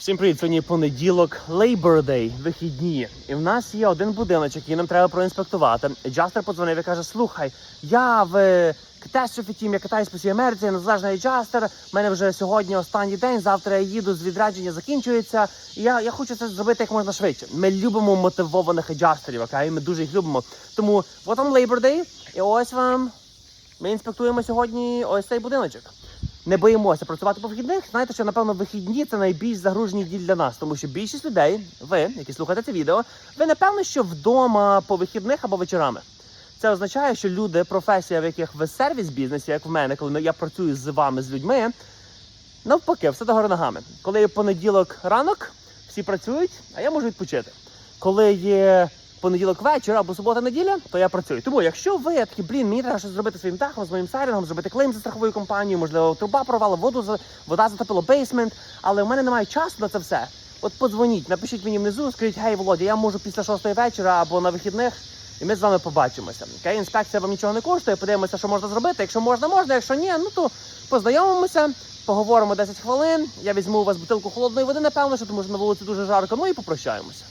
Всім привіт! Сьогодні понеділок, Labor Day, вихідні. І в нас є один будиночок, який нам треба проінспектувати. Джастер подзвонив і каже: Слухай, я в катастрофі тім, я катаюсь по всій Америці, я незалежний Джастер. У мене вже сьогодні останній день. Завтра я їду з відрядження, закінчується. І я, я хочу це зробити як можна швидше. Ми любимо мотивованих аджастерів, окей? Ми дуже їх любимо. Тому от вам Labor Day, і ось вам. Ми інспектуємо сьогодні ось цей будиночок. Не боїмося працювати по вихідних. Знаєте, що напевно вихідні це найбільш загружені дні для нас, тому що більшість людей, ви, які слухаєте це відео, ви напевно, що вдома по вихідних або вечорами. Це означає, що люди, професія, в яких ви сервіс бізнесі, як в мене, коли я працюю з вами, з людьми, навпаки, все догори ногами. Коли є понеділок ранок, всі працюють, а я можу відпочити. Коли є понеділок вечір або субота неділя, то я працюю. Тому, якщо ви такі, блін, мені треба щось зробити своїм дахом, з моїм сайрінгом, зробити клейм за страховою компанією, можливо, труба порвала, воду вода затопила бейсмент, але в мене немає часу на це все. От подзвоніть, напишіть мені внизу, скажіть, гей, Володя, я можу після шостої вечора або на вихідних. І ми з вами побачимося. Окей, інспекція вам нічого не коштує. Подивимося, що можна зробити. Якщо можна, можна. Якщо ні, ну то познайомимося, поговоримо 10 хвилин. Я візьму у вас бутилку холодної води, напевно, що тому що на вулиці дуже жарко. Ну і попрощаємося.